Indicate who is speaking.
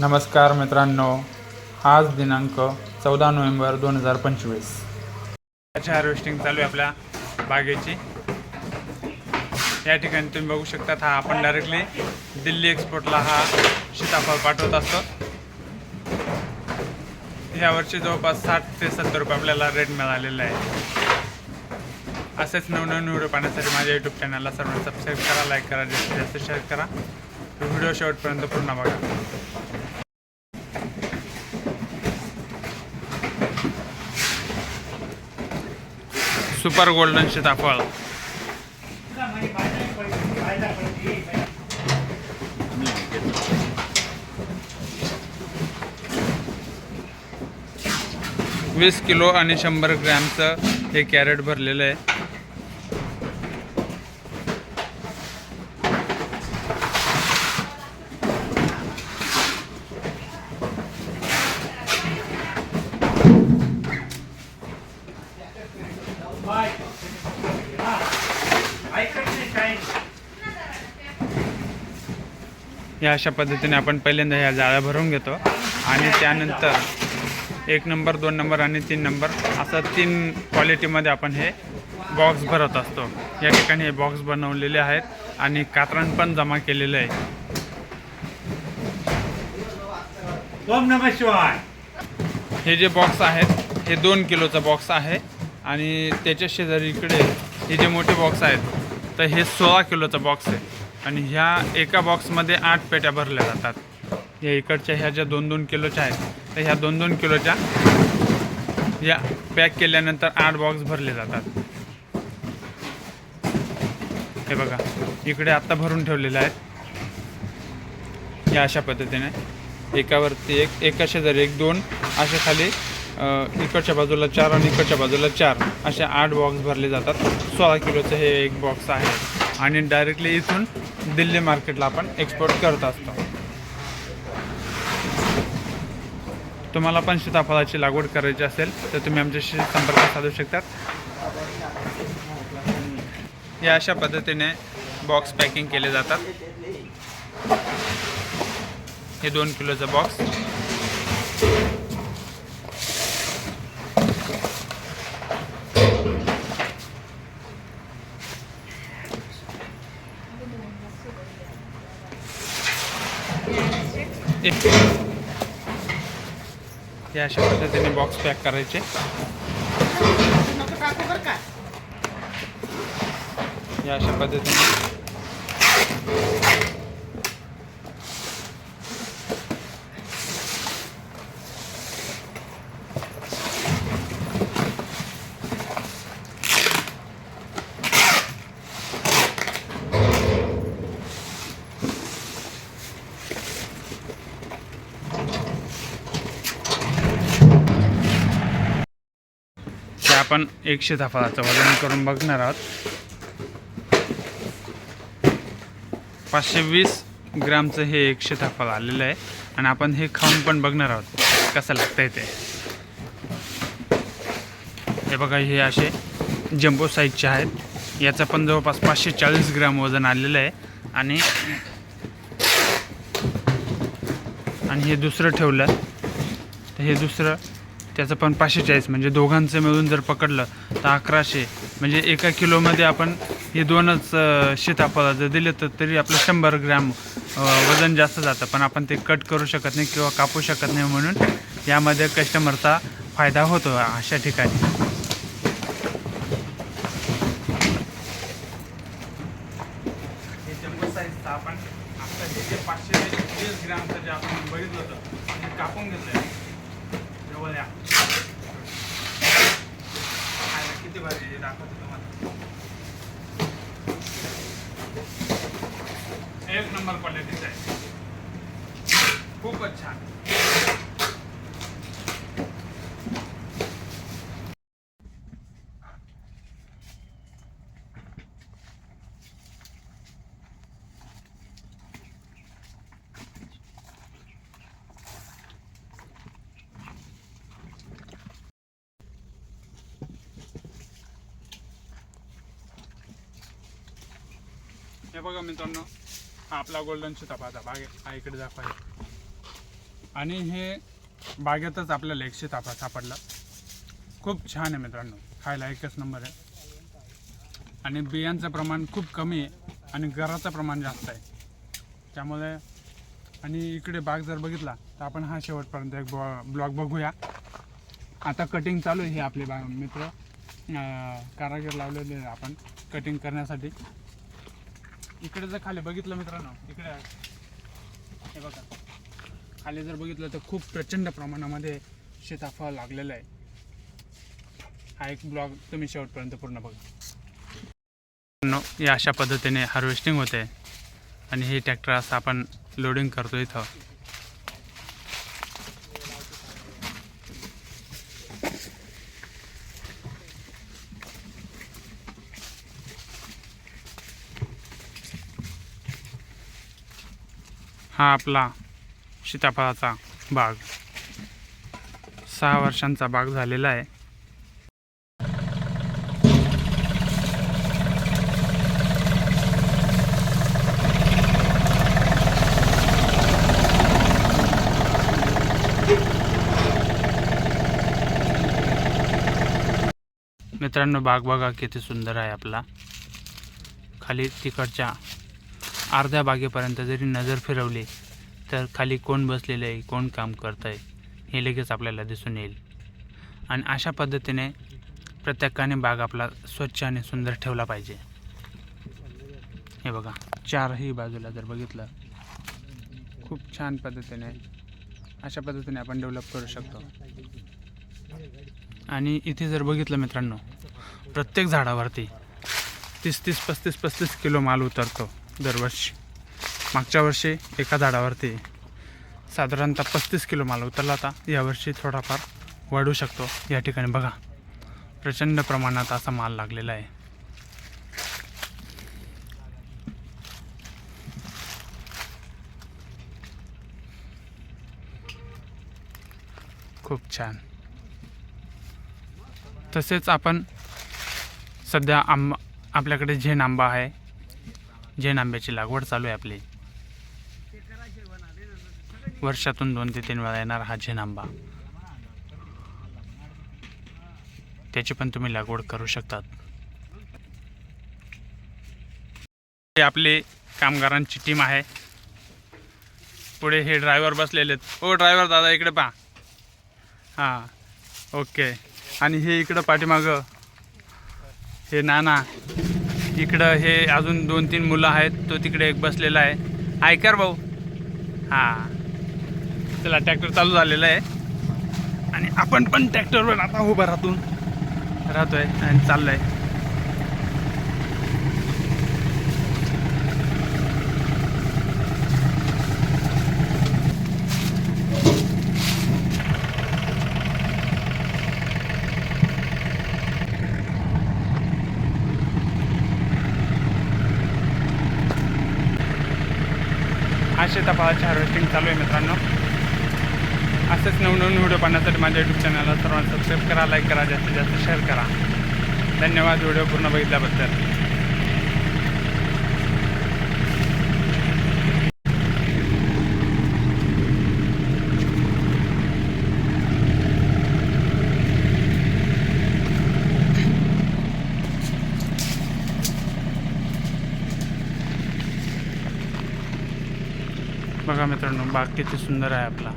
Speaker 1: नमस्कार मित्रांनो आज दिनांक चौदा नोव्हेंबर दोन हजार पंचवीस. हार्वेस्टिंग चालू आहे आपल्या बागेची. या ठिकाणी तुम्ही बघू शकता हा आपण डायरेक्टली दिल्ली एक्सपोर्टला हा सीताफळ पाठवत असतो. यावर्षी जवळपास साठ ते सत्तर रुपये आपल्याला रेट मिळालेला आहे. असेच नवनवीन व्हिडिओ पाहण्यासाठी माझ्या यूट्यूब चॅनलला सर्वांना सबस्क्राईब करा लाईक करा जास्तीत जास्त शेअर करा. व्हिडिओ शेवटपर्यंत पूर्ण बघा. सुपर गोल्डन सीताफळ वीस किलो आणि शंभर ग्रॅमचं हे कॅरेट भरलेलं आहे. या अशा पद्धतीने आपण पहिल्यांदा ह्या जाळ्या भरून घेतो. आणि त्यानंतर एक नंबर दोन नंबर आणि तीन नंबर असं तीन क्वालिटीमध्ये आपण हे बॉक्स भरत असतो. या ठिकाणी हे बॉक्स बनवलेले आहेत आणि कात्रण पण जमा केलेलं आहे.
Speaker 2: ओम नम शिवाय.
Speaker 1: हे जे बॉक्स आहेत हे दोन किलोचा बॉक्स आहे आणि त्याच्या शेजारी इकडे हे जे मोठे बॉक्स आहेत तर हे सोळा किलोचा बॉक्स आहे. आणि ह्या एका बॉक्समध्ये आठ पेट्या भरल्या जातात. या इकडच्या ह्या ज्या दोन दोन किलोच्या आहेत तर ह्या दोन दोन किलोच्या या पॅक केल्यानंतर आठ बॉक्स भरले जातात. हे बघा इकडे आत्ता भरून ठेवलेले आहेत. या अशा पद्धतीने. एकावरती एक एका शेजारी एक दोन अशा खाली इकडच्या बाजूला चार आणि इकडच्या बाजूला चार असे आठ बॉक्स भरले जातात. सोळा किलोचं हे एक बॉक्स आहे. आणि डायरेक्टली इथून दिल्ली मार्केटला आपण एक्सपोर्ट करत असतो. तुम्हाला पण सीताफळाची लागवड करायची असेल तर तुम्ही आमच्याशी संपर्क साधू शकतात. या अशा पद्धतीने बॉक्स पॅकिंग केले जातात. हे दोन किलोचा बॉक्स हे अशा पद्धतीने बॉक्स पॅक करायचे. या अशा पद्धतीने. आपण एकशे सीताफळाचं वजन करून बघणार आहोत. पाचशे वीस ग्रामचं हे एक सीताफळ आलेलं आहे. आणि आपण हे खाऊन पण बघणार आहोत कसं लागतं आहे ते. हे बघा हे असे जम्बो साईजचे आहेत. याचं पण जवळपास पाचशे चाळीस ग्राम वजन आलेलं आहे. आणि आणि हे दुसरं ठेवलं. तर हे दुसरं त्याचं पण पाचशे चाळीस. म्हणजे दोघांचं मिळून जर पकडलं तर अकराशे. म्हणजे एका किलोमध्ये आपण हे दोनच अं, सीताफळं जर दिले तर तरी आपलं शंभर ग्रॅम वजन जास्त जातं. पण आपण ते कट करू शकत नाही किंवा कापू शकत नाही म्हणून यामध्ये कस्टमरचा फायदा होतो अशा ठिकाणी हे जम्बो साईजचं आपण आता हे जे पाचशे वीस ग्रॅमचं जे आपण बघितलं होतं ते कापून घेतलं जवळ या दाखवतो तुम्हाला. एक नंबर क्वालिटीचा आहे. खूपच छान. हे बघा मित्रांनो हा आपला गोल्डन सीताफळाचा भाग हा इकडे दाखवा आणि हे बागेतच आपल्याला एक तापा सापडला. खूप छान आहे मित्रांनो खायला एकच नंबर आहे. आणि बियांचं प्रमाण खूप कमी आहे आणि गराचं प्रमाण जास्त आहे. त्यामुळे आणि इकडे बाग जर बघितला तर आपण हा शेवटपर्यंत एक ब्लॉग बघूया. आता कटिंग चालू आहे हे आपले बा मित्र कारागीर लावलेले आहे आपण कटिंग करण्यासाठी. इकडे जर खाली बघितलं मित्रांनो इकडे हे बघा. खाली जर बघितलं तर खूप प्रचंड प्रमाणामध्ये सीताफळ लागलेलं आहे. हा एक ब्लॉग तुम्ही शेवटपर्यंत पूर्ण बघा. या अशा पद्धतीने हार्वेस्टिंग होते. आणि हे ट्रॅक्टर असं आपण लोडिंग करतो इथं. हा आपला सीताफळाचा बाग. सहा वर्षांचा बाग झालेला आहे. मित्रांनो बाग बघा किती सुंदर आहे आपला. खाली तिकडच्या अर्ध्या बागेपर्यंत जरी नजर फिरवली तर खाली कोण बसलेलं आहे कोण काम करत आहे हे लगेच आपल्याला दिसून येईल. आणि अशा पद्धतीने प्रत्येकाने बाग आपला स्वच्छ आणि सुंदर ठेवला पाहिजे. हे बघा चारही बाजूला जर बघितलं खूप छान पद्धतीने अशा पद्धतीने आपण डेव्हलप करू शकतो. आणि इथे जर बघितलं मित्रांनो प्रत्येक झाडावरती तीस तीस पस्तीस पस्तीस किलो माल उतरतो. दरवर्षी. मागच्या वर्षी एका झाडावरती साधारणतः पस्तीस किलो माल उतरला होता. यावर्षी थोडाफार वाढू शकतो. या ठिकाणी बघा प्रचंड प्रमाणात असा माल लागलेला आहे. खूप छान. तसेच आपण सध्या आंबा आपल्याकडे झेन आंबा आहे. जैन आंब्याची लागवड चालू आहे आपली. वर्षातून दोन ते तीन वेळा येणार हा जैन आंबा त्याची पण तुम्ही लागवड करू शकतात. हे आपली कामगारांची टीम आहे. पुढे हे ड्रायव्हर बसलेले आहेत. ओ ड्रायव्हर दादा इकडे पहा. हां ओके आणि हे इकडं पाठीमागं हे नाना. इकडं हे अजून दोन तीन मुलं आहेत तो तिकडे एक बसलेला आहे. ऐकर भाऊ. हां. चला ट्रॅक्टर चालू झालेला आहे. आणि आपण पण ट्रॅक्टरवर आता उभं राहतून आहे आणि चाललं आहे आज शेताफळाची हार्वेस्टिंग चालू आहे मित्रांनो. असेच नवनवीन व्हिडिओ पाहण्यासाठी माझ्या यूट्यूब चॅनलला सर्वांना सबस्क्राईब करा लाईक करा जास्तीत जास्त शेअर करा. धन्यवाद व्हिडिओ पूर्ण बघितल्याबद्दल. बघा मित्रांनो बाग किती सुंदर आहे आपला.